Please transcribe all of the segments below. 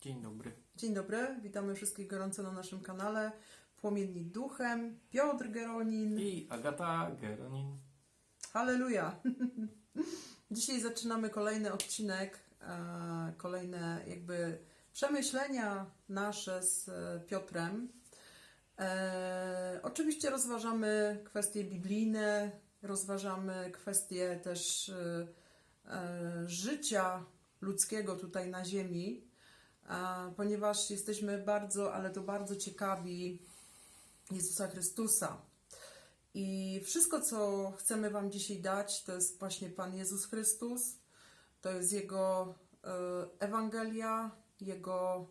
Dzień dobry. Dzień dobry, witamy wszystkich gorąco na naszym kanale. Płomienni duchem, Piotr Geronin. I Agata Geronin. Halleluja! Dzisiaj zaczynamy kolejny odcinek, e, kolejne jakby przemyślenia nasze z e, Piotrem. E, oczywiście rozważamy kwestie biblijne, rozważamy kwestie też życia ludzkiego tutaj na ziemi, ponieważ jesteśmy bardzo, ale to bardzo ciekawi Jezusa Chrystusa. I wszystko, co chcemy Wam dzisiaj dać, to jest właśnie Pan Jezus Chrystus, to jest Jego e, Ewangelia, Jego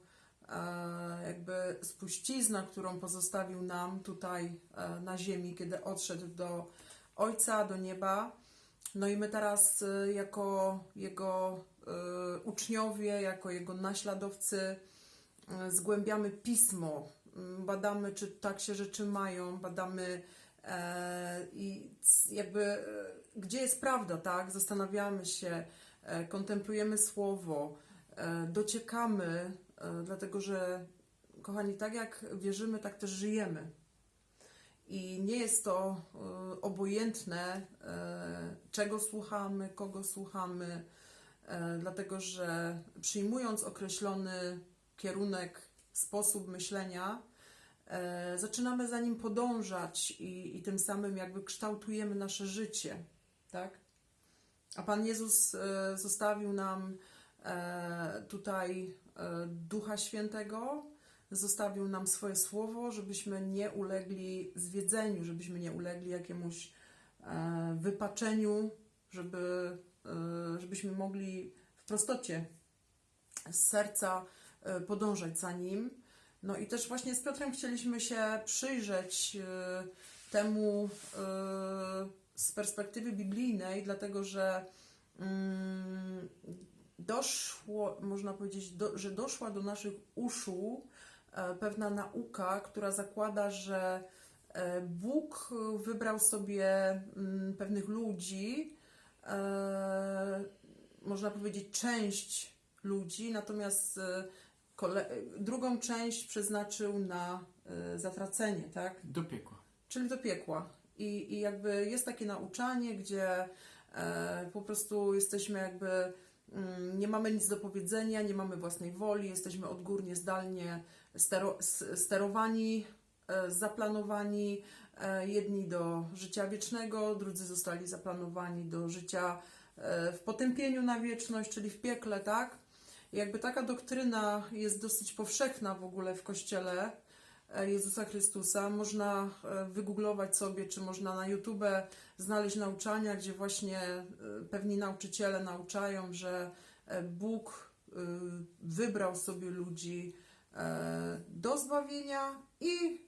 e, jakby spuścizna, którą pozostawił nam tutaj e, na ziemi, kiedy odszedł do Ojca, do nieba. No i my teraz jako Jego uczniowie, jako Jego naśladowcy e, zgłębiamy Pismo, m, badamy, czy tak się rzeczy mają, badamy e, i jakby e, gdzie jest prawda, tak? Zastanawiamy się, e, kontemplujemy Słowo, dociekamy, dlatego że, kochani, tak jak wierzymy, tak też żyjemy. I nie jest to obojętne, czego słuchamy, kogo słuchamy, dlatego że przyjmując określony kierunek, sposób myślenia, e, zaczynamy za nim podążać i, i tym samym jakby kształtujemy nasze życie, tak? A Pan Jezus e, zostawił nam e, tutaj e, Ducha Świętego, zostawił nam swoje słowo, żebyśmy nie ulegli zwiedzeniu, żebyśmy nie ulegli jakiemuś e, wypaczeniu, żeby, e, żebyśmy mogli w prostocie z serca e, podążać za nim. No i też właśnie z Piotrem chcieliśmy się przyjrzeć e, temu e, z perspektywy biblijnej, dlatego że mm, doszło, można powiedzieć, że doszła do naszych uszu e, pewna nauka, która zakłada, że e, Bóg wybrał sobie mm, pewnych ludzi, e, można powiedzieć część ludzi, natomiast e, drugą część przeznaczył na e, zatracenie, tak? Do piekła. czyli do piekła. I, I jakby jest takie nauczanie, gdzie e, po prostu jesteśmy jakby, mm, nie mamy nic do powiedzenia, nie mamy własnej woli, jesteśmy odgórnie, zdalnie sterowani, e, zaplanowani. E, jedni do życia wiecznego, drudzy zostali zaplanowani do życia e, w potępieniu na wieczność, czyli w piekle, tak? Jakby taka doktryna jest dosyć powszechna w ogóle w Kościele. E, Jezusa Chrystusa. Można wygooglować sobie, czy można na YouTube znaleźć nauczania, gdzie właśnie pewni nauczyciele nauczają, że Bóg wybrał sobie ludzi do zbawienia i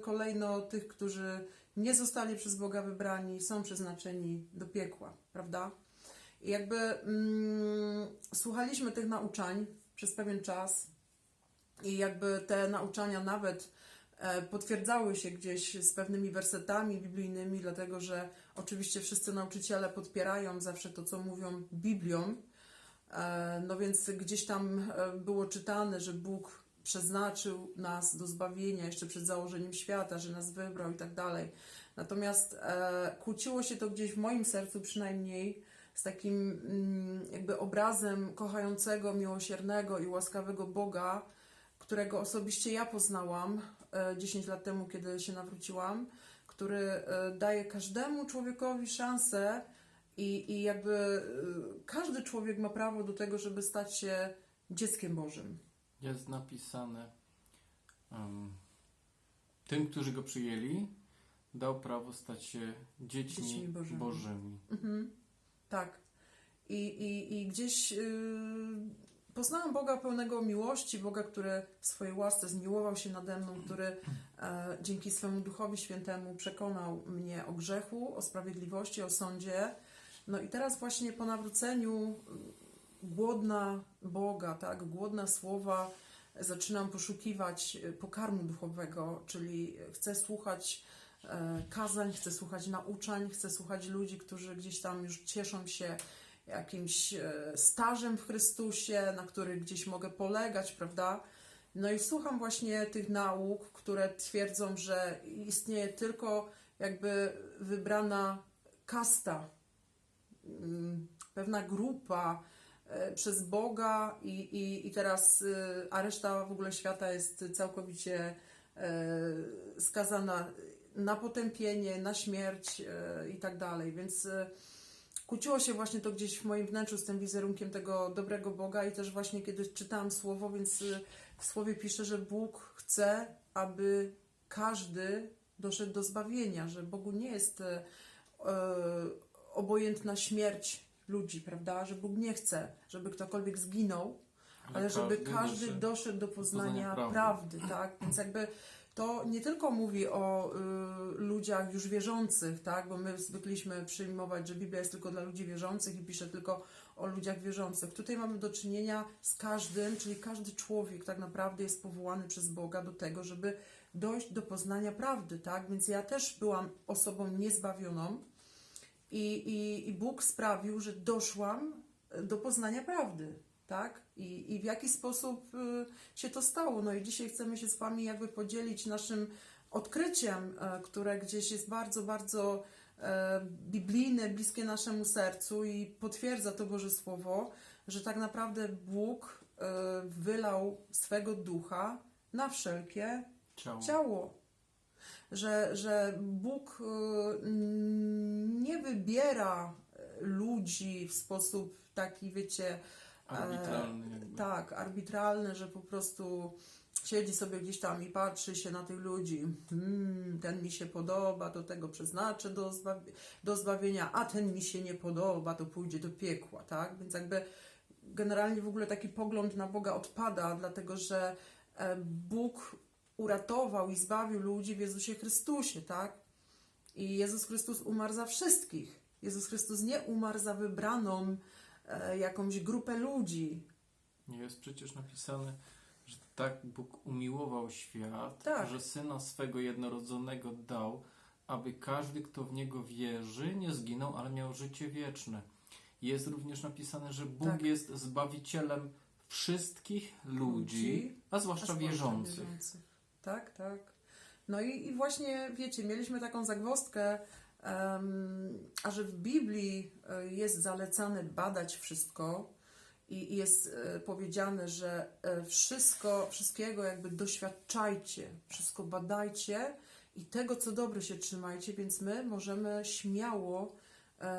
kolejno tych, którzy nie zostali przez Boga wybrani, są przeznaczeni do piekła, prawda? I jakby mm, słuchaliśmy tych nauczań przez pewien czas, i jakby te nauczania nawet e, potwierdzały się gdzieś z pewnymi wersetami biblijnymi, dlatego że oczywiście wszyscy nauczyciele podpierają zawsze to, co mówią Biblią. E, No więc gdzieś tam e, było czytane, że Bóg przeznaczył nas do zbawienia jeszcze przed założeniem świata, że nas wybrał i tak dalej. Natomiast e, kłóciło się to gdzieś w moim sercu przynajmniej z takim mm, jakby obrazem kochającego, miłosiernego i łaskawego Boga, którego osobiście ja poznałam e, 10 lat temu, kiedy się nawróciłam, który e, daje każdemu człowiekowi szansę i, i jakby e, każdy człowiek ma prawo do tego, żeby stać się dzieckiem Bożym. Jest napisane um, tym, którzy go przyjęli, dał prawo stać się dziećmi, Dziećmi Bożymi. Bożymi. Mhm. Tak. I, i, i gdzieś yy, poznałam Boga pełnego miłości, Boga, który w swojej łasce zmiłował się nade mną, który e, dzięki swemu Duchowi Świętemu przekonał mnie o grzechu, o sprawiedliwości, o sądzie. No i teraz właśnie po nawróceniu głodna Boga, tak, głodna słowa, zaczynam poszukiwać y, pokarmu duchowego, czyli chcę słuchać e, kazań, chcę słuchać nauczań, chcę słuchać ludzi, którzy gdzieś tam już cieszą się jakimś e, stażem w Chrystusie, na który gdzieś mogę polegać, prawda? No i słucham właśnie tych nauk, które twierdzą, że istnieje tylko jakby wybrana kasta, mm, pewna grupa e, przez Boga i, i, i teraz, y, a reszta w ogóle świata jest całkowicie e, skazana na potępienie, na śmierć e, i tak dalej. Więc e, kłóciło się właśnie to gdzieś w moim wnętrzu z tym wizerunkiem tego dobrego Boga i też właśnie kiedy czytałam słowo, więc e, w słowie pisze, że Bóg chce, aby każdy doszedł do zbawienia, że Bogu nie jest e, e, obojętna śmierć ludzi, prawda? Że Bóg nie chce, żeby ktokolwiek zginął, ale żeby każdy doszedł- doszedł do poznania poznania prawdy, tak? Więc jakby to nie tylko mówi o y, ludziach już wierzących, tak? Bo my zwykliśmy przyjmować, że Biblia jest tylko dla ludzi wierzących i pisze tylko o ludziach wierzących. Tutaj mamy do czynienia z każdym, czyli każdy człowiek tak naprawdę jest powołany przez Boga do tego, żeby dojść do poznania prawdy, tak? Więc ja też byłam osobą niezbawioną i, i, i Bóg sprawił, że doszłam do poznania prawdy, tak? I, i w jaki sposób y, się to stało. No i dzisiaj chcemy się z Wami jakby podzielić naszym odkryciem, e, które gdzieś jest bardzo, bardzo e, biblijne, bliskie naszemu sercu i potwierdza to Boże Słowo, że tak naprawdę Bóg e, wylał swego ducha na wszelkie ciało. ciało. Że, że Bóg y, nie wybiera ludzi w sposób taki, wiecie, Arbitralny jakby. tak, arbitralny, że po prostu siedzi sobie gdzieś tam i patrzy się na tych ludzi. Hmm, ten mi się podoba, to tego przeznaczę do, zbawi- do zbawienia, a ten mi się nie podoba, to pójdzie do piekła, tak? Więc jakby generalnie w ogóle taki pogląd na Boga odpada, dlatego że e, Bóg uratował i zbawił ludzi w Jezusie Chrystusie, tak? I Jezus Chrystus umarł za wszystkich. Jezus Chrystus nie umarł za wybraną e, jakąś grupę ludzi, Nie jest przecież napisane, że tak Bóg umiłował świat, Tak. że Syna swego jednorodzonego dał, aby każdy, kto w Niego wierzy, nie zginął, ale miał życie wieczne. Jest również napisane, że Bóg Tak. jest Zbawicielem wszystkich ludzi, Ludzi, a zwłaszcza A zwłaszcza wierzących. Tak, tak. No i, i właśnie, wiecie, mieliśmy taką zagwozdkę, em, a że w Biblii e, jest zalecane badać wszystko i, i jest e, powiedziane, że e, wszystko, wszystkiego jakby doświadczajcie, wszystko badajcie i tego, co dobre się trzymajcie, więc my możemy śmiało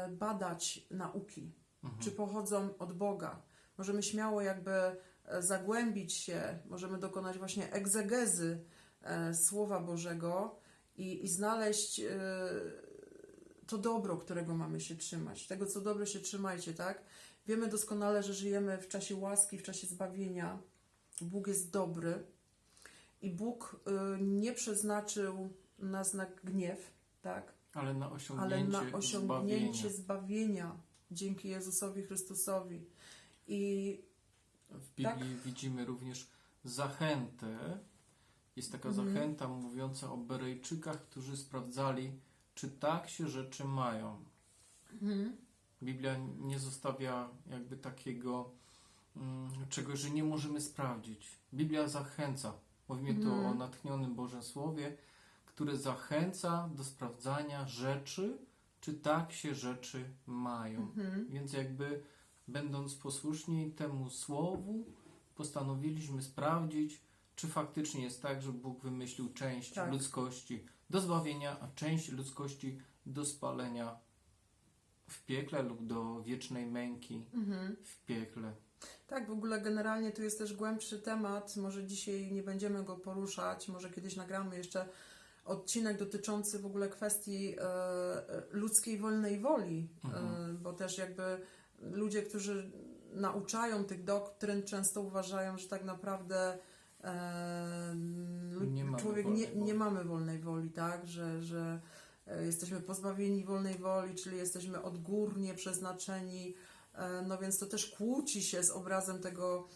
badać nauki Mhm. czy pochodzą od Boga. Możemy śmiało jakby zagłębić się, możemy dokonać właśnie egzegezy e, Słowa Bożego i, i znaleźć e, to dobro, którego mamy się trzymać. Tego, co dobre się trzymajcie, tak? Wiemy doskonale, że żyjemy w czasie łaski, w czasie zbawienia. Bóg jest dobry i Bóg e, nie przeznaczył nas na gniew, tak? Ale na ale osiągnięcie, na osiągnięcie zbawienia. zbawienia dzięki Jezusowi Chrystusowi. I W Biblii widzimy również zachętę. Jest taka Mhm. zachęta mówiąca o Berejczykach, którzy sprawdzali, czy tak się rzeczy mają. Biblia nie zostawia jakby takiego mm, czegoś, że nie możemy sprawdzić. Biblia zachęca. Mówimy tu Mhm. o natchnionym Bożym Słowie, które zachęca do sprawdzania rzeczy, czy tak się rzeczy mają. mhm, Więc jakby będąc posłuszni temu słowu, postanowiliśmy sprawdzić, czy faktycznie jest tak, że Bóg wymyślił część Tak. ludzkości do zbawienia, a część ludzkości do spalenia w piekle lub do wiecznej męki mhm. w piekle. tak, w ogóle generalnie tu jest też głębszy temat. Może dzisiaj nie będziemy go poruszać, może kiedyś nagramy jeszcze odcinek dotyczący w ogóle kwestii e, e, ludzkiej wolnej woli, Mhm. e, bo też jakby ludzie, którzy nauczają tych doktryn, często uważają, że tak naprawdę e, Nie człowiek nie, nie mamy wolnej woli, tak, że, że e, jesteśmy pozbawieni wolnej woli, czyli jesteśmy odgórnie przeznaczeni, e, no więc to też kłóci się z obrazem tego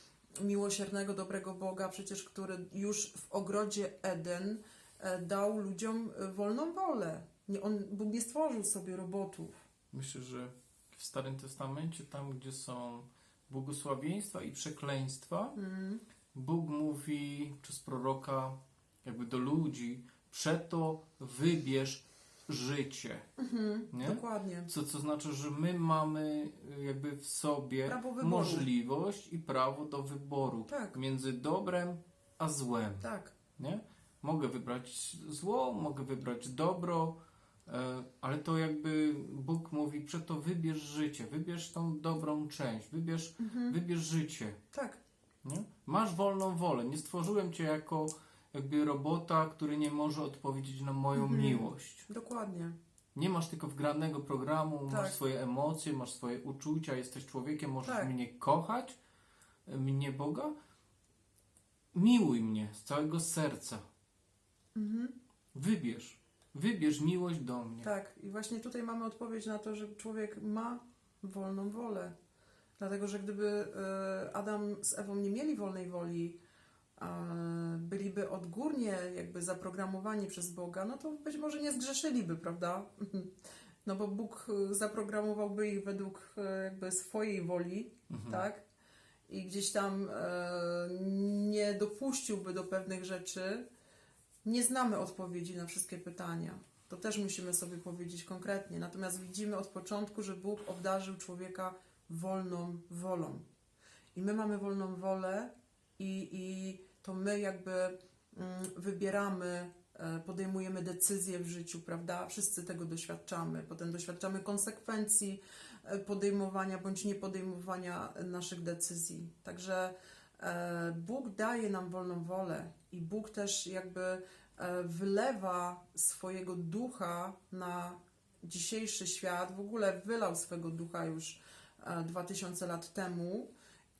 miłosiernego, dobrego Boga, przecież który już w ogrodzie Eden e, dał ludziom wolną wolę. Nie, on, Bóg nie stworzył sobie robotów. Myślę, że w Starym Testamencie, tam gdzie są błogosławieństwa i przekleństwa, Mm, Bóg mówi przez proroka jakby do ludzi, przeto wybierz życie. mhm, Nie? dokładnie. Co, co znaczy, że my mamy y, jakby w sobie możliwość i prawo do wyboru Tak. między dobrem a złem. Tak, Nie? Mogę wybrać zło, mogę wybrać dobro, ale to jakby Bóg mówi, przeto wybierz życie, wybierz tą dobrą część, wybierz, mhm, wybierz życie. tak, Nie? Masz wolną wolę. Nie stworzyłem cię jako jakby robota, który nie może odpowiedzieć na moją Mhm. miłość. dokładnie. Nie masz tylko wgranego programu, Tak. masz swoje emocje, masz swoje uczucia, jesteś człowiekiem, możesz Tak. mnie kochać, e, mnie Boga. Miłuj mnie z całego serca. Mhm. Wybierz. Wybierz miłość do mnie. Tak, i właśnie tutaj mamy odpowiedź na to, że człowiek ma wolną wolę. Dlatego, że gdyby e, Adam z Ewą nie mieli wolnej woli, byliby odgórnie jakby zaprogramowani przez Boga, no to być może nie zgrzeszyliby, prawda? No bo Bóg e, zaprogramowałby ich według e, jakby swojej woli, Mhm. tak? I gdzieś tam nie dopuściłby do pewnych rzeczy. Nie znamy odpowiedzi na wszystkie pytania. To też musimy sobie powiedzieć konkretnie. Natomiast widzimy od początku, że Bóg obdarzył człowieka wolną wolą. I my mamy wolną wolę i, i to my jakby mm, wybieramy, e, podejmujemy decyzje w życiu, prawda? Wszyscy tego doświadczamy. Potem doświadczamy konsekwencji e, podejmowania bądź niepodejmowania naszych decyzji. Także e, Bóg daje nam wolną wolę i Bóg też jakby wylewa swojego ducha na dzisiejszy świat. W ogóle wylał swego ducha już e, 2000 lat temu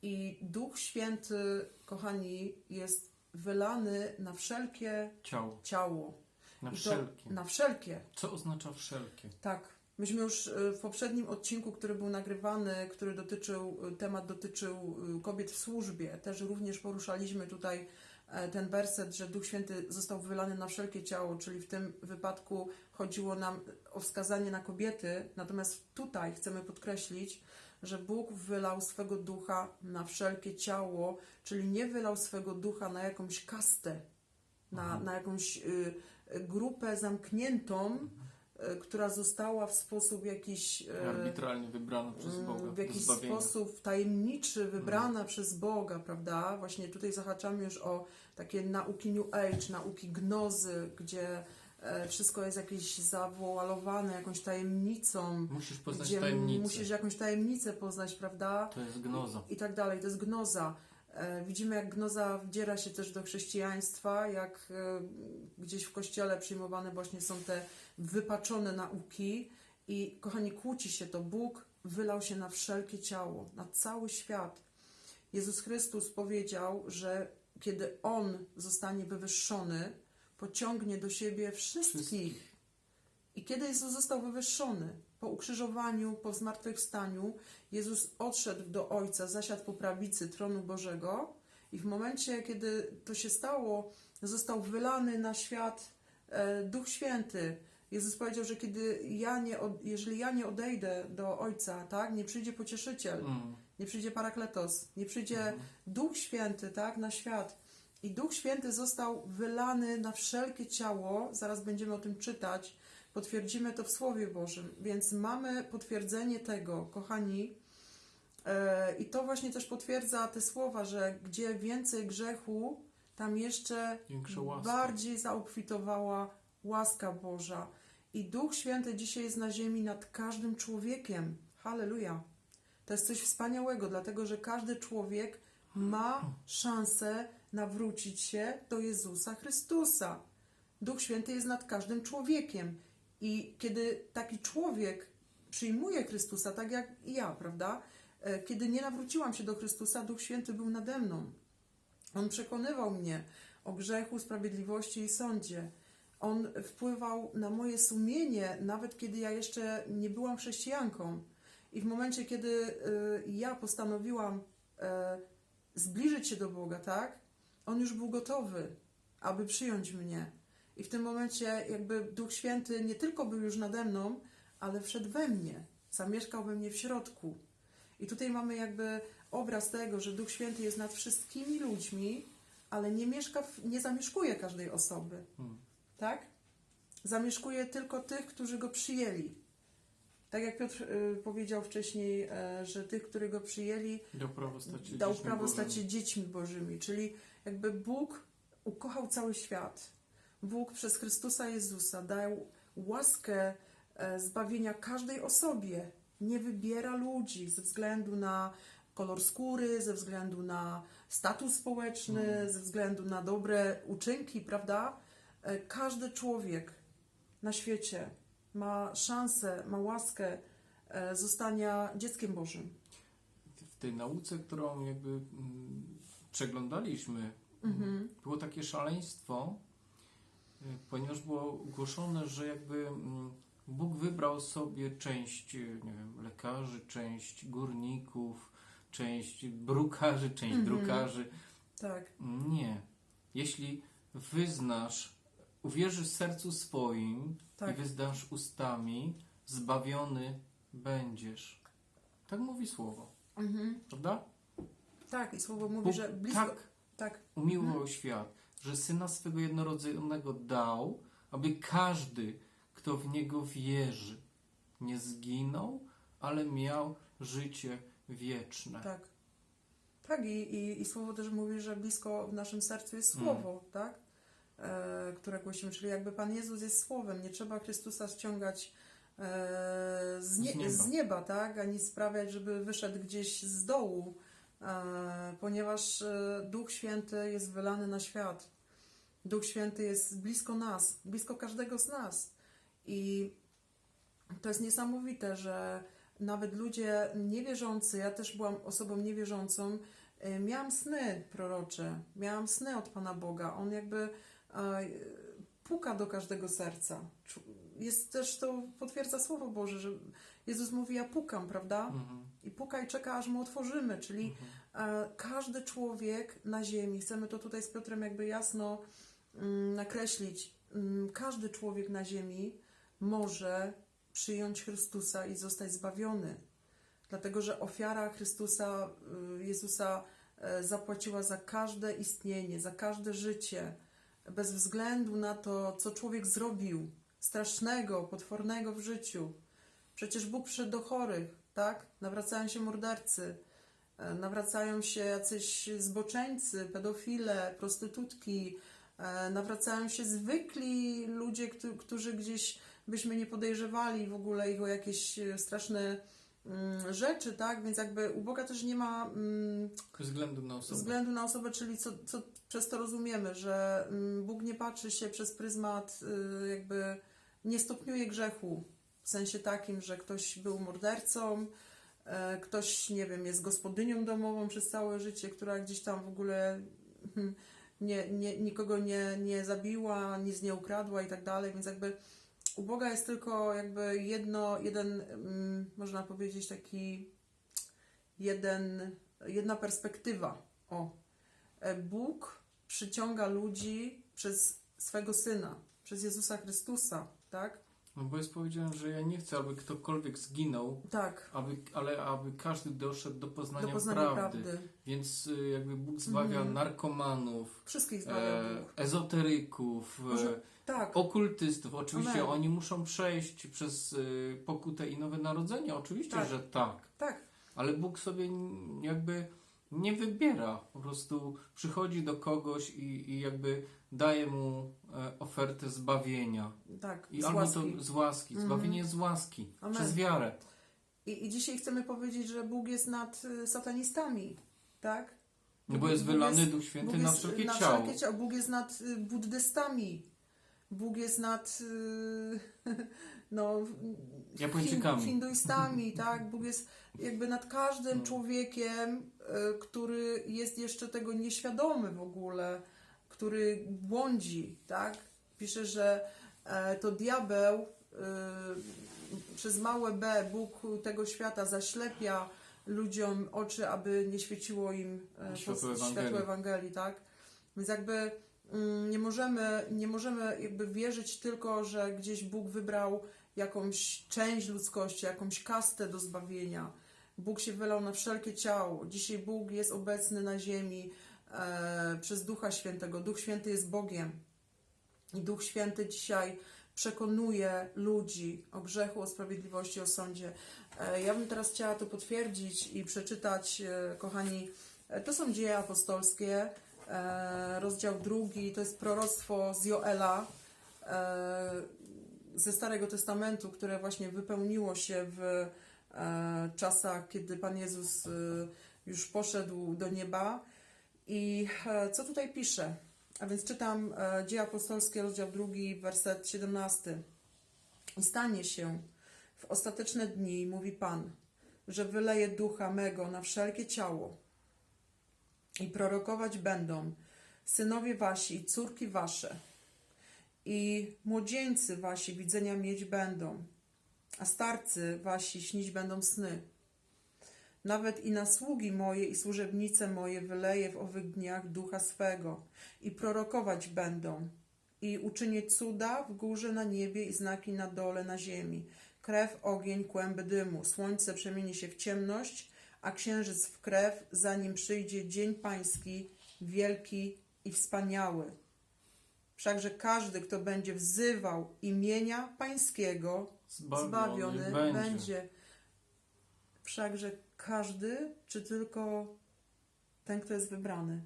i Duch Święty, kochani, jest wylany na wszelkie Ciało. ciało. Na wszelkie. Na wszelkie. Co oznacza wszelkie? Tak. Myśmy już y, w poprzednim odcinku, który był nagrywany, który dotyczył, temat dotyczył kobiet w służbie, też również poruszaliśmy tutaj e, ten werset, że Duch Święty został wylany na wszelkie ciało, czyli w tym wypadku chodziło nam o wskazanie na kobiety, natomiast tutaj chcemy podkreślić, że Bóg wylał swego ducha na wszelkie ciało, czyli nie wylał swego ducha na jakąś kastę, na, Mhm. na jakąś y, y, grupę zamkniętą, która została w sposób jakiś y, Arbitralnie wybrano przez mm, Boga w jakiś. Mhm. sposób tajemniczy, wybrana przez Boga, prawda? Właśnie tutaj zahaczamy już o takie nauki New Age, nauki gnozy, gdzie e, wszystko jest jakieś zawoalowane jakąś tajemnicą, Musisz poznać gdzie tajemnicę. musisz jakąś tajemnicę poznać, prawda? To jest gnoza. I tak dalej. To jest gnoza. E, Widzimy, jak gnoza wdziera się też do chrześcijaństwa, jak e, gdzieś w kościele przyjmowane właśnie są te wypaczone nauki. I kochani, kłóci się to. Bóg wylał się na wszelkie ciało, na cały świat. Jezus Chrystus powiedział, że kiedy On zostanie wywyższony, pociągnie do siebie wszystkich. Wszystkich. I kiedy Jezus został wywyższony? Po ukrzyżowaniu, po zmartwychwstaniu, Jezus odszedł do Ojca, zasiadł po prawicy tronu Bożego i w momencie, kiedy to się stało, został wylany na świat e, Duch Święty. Jezus powiedział, że kiedy ja nie, od, jeżeli ja nie odejdę do Ojca, tak, nie przyjdzie pocieszyciel, Mm. nie przyjdzie parakletos, nie przyjdzie Mhm. Duch Święty, tak, na świat. I Duch Święty został wylany na wszelkie ciało, zaraz będziemy o tym czytać, potwierdzimy to w Słowie Bożym, więc mamy potwierdzenie tego, kochani, e, i to właśnie też potwierdza te słowa, że gdzie więcej grzechu, tam jeszcze bardziej zaobfitowała łaska Boża. I Duch Święty dzisiaj jest na ziemi nad każdym człowiekiem. Halleluja. To jest coś wspaniałego, dlatego że każdy człowiek ma szansę nawrócić się do Jezusa Chrystusa. Duch Święty jest nad każdym człowiekiem. I kiedy taki człowiek przyjmuje Chrystusa, tak jak ja, prawda? E, Kiedy nie nawróciłam się do Chrystusa, Duch Święty był nade mną. On przekonywał mnie o grzechu, sprawiedliwości i sądzie. On wpływał na moje sumienie, nawet kiedy ja jeszcze nie byłam chrześcijanką. I w momencie, kiedy y, ja postanowiłam y, zbliżyć się do Boga, tak? On już był gotowy, aby przyjąć mnie. I w tym momencie jakby Duch Święty nie tylko był już nade mną, ale wszedł we mnie. zamieszkał we mnie w środku. I tutaj mamy jakby obraz tego, że Duch Święty jest nad wszystkimi ludźmi, ale nie mieszka, w, nie zamieszkuje każdej osoby. Hmm. Tak? Zamieszkuje tylko tych, którzy go przyjęli. Tak jak Piotr y, powiedział wcześniej, e, że tych, którzy go przyjęli, Dał prawo stać się dał dziećmi prawo stać się dziećmi Bożymi. Czyli jakby Bóg ukochał cały świat. Bóg przez Chrystusa Jezusa dał łaskę e, zbawienia każdej osobie. Nie wybiera ludzi ze względu na kolor skóry, ze względu na status społeczny, Mm. ze względu na dobre uczynki, prawda? E, Każdy człowiek na świecie ma szansę, ma łaskę e, zostania dzieckiem Bożym. W tej nauce, którą jakby mm, przeglądaliśmy, Mhm. było takie szaleństwo, y, ponieważ było głoszone, że jakby mm, Bóg wybrał sobie część, nie wiem, lekarzy, część górników, część brukarzy, część Mhm. drukarzy. Tak. Nie. Jeśli wyznasz, uwierzysz sercu swoim Tak. i wyznasz ustami, zbawiony będziesz. Tak mówi słowo, Mhm. prawda? Tak, i słowo mówi, Bóg że blisko. tak Tak. umiłował Mhm. świat, że Syna swego jednorodzonego dał, aby każdy, kto w Niego wierzy, nie zginął, ale miał życie wieczne. Tak. Tak, i, i, i słowo też mówi, że blisko w naszym sercu jest słowo, tak? E, które głosimy, czyli jakby Pan Jezus jest słowem, nie trzeba Chrystusa ściągać e, z, nie, Z nieba. z nieba, tak? Ani sprawiać, żeby wyszedł gdzieś z dołu, e, ponieważ Duch Święty jest wylany na świat. Duch Święty jest blisko nas, blisko każdego z nas. I to jest niesamowite, że nawet ludzie niewierzący, ja też byłam osobą niewierzącą, miałam sny prorocze, miałam sny od Pana Boga. On jakby puka do każdego serca. Jest też to, potwierdza Słowo Boże, że Jezus mówi, ja pukam, prawda? Mhm. I puka i czeka, aż mu otworzymy, czyli Mhm. e, każdy człowiek na ziemi, chcemy to tutaj z Piotrem jakby jasno mm, nakreślić, mm, każdy człowiek na ziemi może przyjąć Chrystusa i zostać zbawiony. Dlatego, że ofiara Chrystusa, y, Jezusa e, zapłaciła za każde istnienie, za każde życie, bez względu na to, co człowiek zrobił strasznego, potwornego w życiu. Przecież Bóg przyszedł do chorych, tak? Nawracają się mordercy, e, nawracają się jacyś zboczeńcy, pedofile, prostytutki, e, nawracają się zwykli ludzie, któ- którzy gdzieś byśmy nie podejrzewali w ogóle ich o jakieś e, straszne rzeczy, tak? Więc jakby u Boga też nie ma mm, względu na osobę. względu na osobę, czyli co, co przez to rozumiemy, że mm, Bóg nie patrzy się przez pryzmat, y, jakby nie stopniuje grzechu w sensie takim, że ktoś był mordercą, e, ktoś, nie wiem, jest gospodynią domową przez całe życie, która gdzieś tam w ogóle hmm, nie, nie, nikogo nie, nie zabiła, nic nie ukradła i tak dalej, więc jakby u Boga jest tylko jakby jedno, jeden, mm, można powiedzieć, taki jeden, jedna perspektywa. O, E, Bóg przyciąga ludzi przez swego Syna, przez Jezusa Chrystusa, tak? No bo jest powiedziane, że ja nie chcę, aby ktokolwiek zginął, Tak, aby, ale aby każdy doszedł do poznania, do poznania prawdy. prawdy. Więc y, jakby Bóg zbawia Mhm. narkomanów, Wszystkich zbawia e, Bóg. ezoteryków, Może- e, Tak, okultystów. Oczywiście Amen. oni muszą przejść przez y, pokutę i nowe narodzenie. Oczywiście, Tak. że tak. tak, Ale Bóg sobie jakby nie wybiera. Po prostu przychodzi do kogoś i, i jakby daje mu e, ofertę zbawienia. tak, I z albo łaski. to z łaski. Mhm. Zbawienie jest z łaski. Amen. Przez wiarę. I, I dzisiaj chcemy powiedzieć, że Bóg jest nad y, satanistami, tak? No bo jest Bóg wylany jest- Duch Święty Bóg na jest wszelkie na ciało. wszelkie ciało. Bóg jest nad y, buddystami. Bóg jest nad y, no, Japończykami. hin- hinduistami, tak? Bóg jest jakby nad każdym Mm. człowiekiem, y, który jest jeszcze tego nieświadomy w ogóle, który błądzi, tak? Pisze, że e, to diabeł y, przez małe b Bóg tego świata zaślepia ludziom oczy, aby nie świeciło im e, Światło Ewangelii. światło Ewangelii, tak? Więc jakby nie możemy, nie możemy jakby wierzyć tylko, że gdzieś Bóg wybrał jakąś część ludzkości, jakąś kastę do zbawienia. Bóg się wylał na wszelkie ciało. Dzisiaj Bóg jest obecny na ziemi e, przez Ducha Świętego. Duch Święty jest Bogiem. I Duch Święty dzisiaj przekonuje ludzi o grzechu, o sprawiedliwości, o sądzie. E, Ja bym teraz chciała to potwierdzić i przeczytać, e, kochani, e, to są dzieje apostolskie, rozdział drugi, to jest proroctwo z Joela e, ze Starego Testamentu, które właśnie wypełniło się w e, czasach, kiedy Pan Jezus e, już poszedł do nieba. I e, co tutaj pisze? A więc czytam e, Dzieje Apostolskie, rozdział 2, werset 17. I stanie się w ostateczne dni, mówi Pan, że wyleje ducha mego na wszelkie ciało i prorokować będą synowie wasi i córki wasze i młodzieńcy wasi widzenia mieć będą, a starcy wasi śnić będą sny. Nawet i na sługi moje i służebnice moje wyleje w owych dniach ducha swego i prorokować będą. I uczynię cuda w górze na niebie i znaki na dole na ziemi. Krew, ogień, kłęby dymu. Słońce przemieni się w ciemność, a księżyc w krew, zanim przyjdzie dzień pański, wielki i wspaniały. Wszakże każdy, kto będzie wzywał imienia pańskiego, Zbawiony, zbawiony będzie. będzie. Wszakże każdy, czy tylko ten, kto jest wybrany?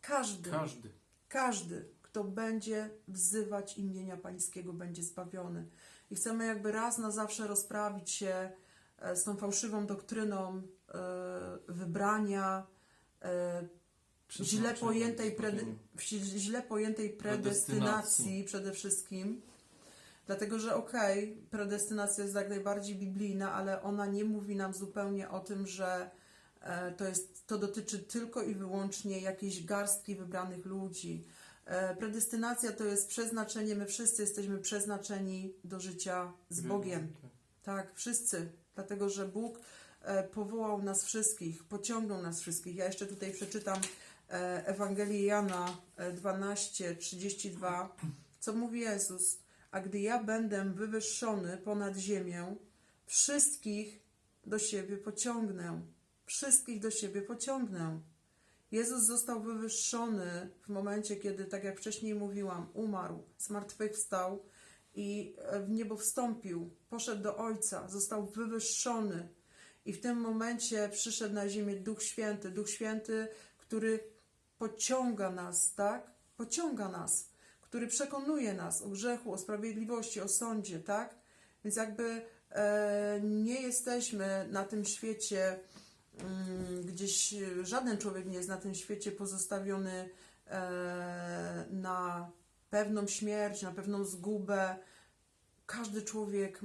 Każdy, Każdy. każdy, kto będzie wzywać imienia Pańskiego, będzie zbawiony. I chcemy jakby raz na zawsze rozprawić się z tą fałszywą doktryną e, wybrania, e, źle pojętej, predy, źle- pojętej predestynacji przede wszystkim. Dlatego, że okej, predestynacja jest jak najbardziej biblijna, ale ona nie mówi nam zupełnie o tym, że e, to, jest, to dotyczy tylko i wyłącznie jakiejś garstki wybranych ludzi. E, predestynacja to jest przeznaczenie, my wszyscy jesteśmy przeznaczeni do życia z Bogiem. Tak, wszyscy. Dlatego, że Bóg e, powołał nas wszystkich, pociągnął nas wszystkich. Ja jeszcze tutaj przeczytam e, Ewangelię Jana e, 12, 32, co mówi Jezus. A gdy ja będę wywyższony ponad ziemię, wszystkich do siebie pociągnę. Wszystkich do siebie pociągnę. Jezus został wywyższony w momencie, kiedy, tak jak wcześniej mówiłam, umarł, zmartwychwstał i e, w niebo wstąpił, poszedł do Ojca, został wywyższony. I w tym momencie przyszedł na ziemię Duch Święty, Duch Święty, który pociąga nas, tak? Pociąga nas, który przekonuje nas o grzechu, o sprawiedliwości, o sądzie, tak? Więc jakby e, nie jesteśmy na tym świecie, mm, gdzieś e, żaden człowiek nie jest na tym świecie pozostawiony e, na pewną śmierć, na pewną zgubę. Każdy człowiek